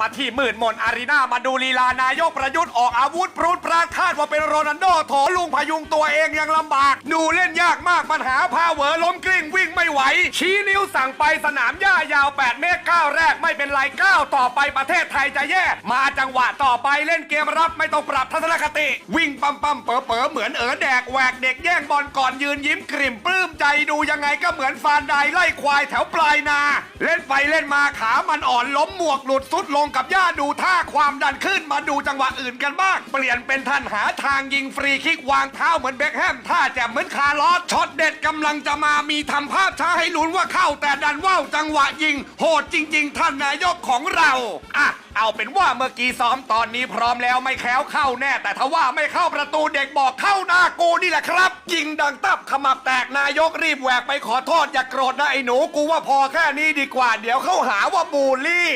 มาที่มื่นมนอารีนามาดูลีลานายกประยุทธ์ออกอาวุธพรูดปราคาดว่าเป็นโรนัลโดโถลุงพยุงตัวเองยังลำบาก ดูเล่นยากมากปัญหาพาเวอล้มกลิ้ง ไม่ไหว ชี้นิ้วสั่งไปสนามหญ้ายาว 8 เมตรก้าวแรกไม่เป็นไรก้าวต่อไปประเทศไทยจะแย่ มาจังหวะต่อไปเล่นเกมรับไม่ต้องปรับทัศนคติ วิ่งปั๊มปั๊มเป๋อเป๋อเหมือนเอ๋อแดกแหวกเด็กแย่งบอลก่อนยืนยิ้มกริ่มปลื้มใจดูยังไงก็เหมือนฟานไดไล่ควายแถวปลายนา เล่นไปเล่นมาขามันอ่อนล้มหมวกหลุดสุดลงกับหญ้าดูท่าความดันขึ้นมาดูจังหวะอื่นกันบ้าง เปลี่ยนเป็นท่านหาทางยิงฟรีคิกวางเท้าเหมือนเบคแฮมท่าแจ่มเหมือนคาร์ลอสช็อตเด็ดกำลังจะมามีทำภาพช้าให้ลุ้นว่าเข้าแต่ดันว่าวจังหวะยิง โหดจริง ๆ ท่านนายกของเราอะเอาเป็นว่าเมื่อกี้ซ้อมตอนนี้พร้อมแล้วไม่แคล้วเข้าแน่ แต่ถ้าว่าไม่เข้าประตูเด็กบอกเข้าหน้ากูนี่แหละครับ ยิงดังตับขมับแตกนายกรีบแหวกไปขอโทษอย่าโกรธนะไอ้หนูกูว่าพอแค่นี้ดีกว่า เดี๋ยวเข้าหาว่าบูลลี่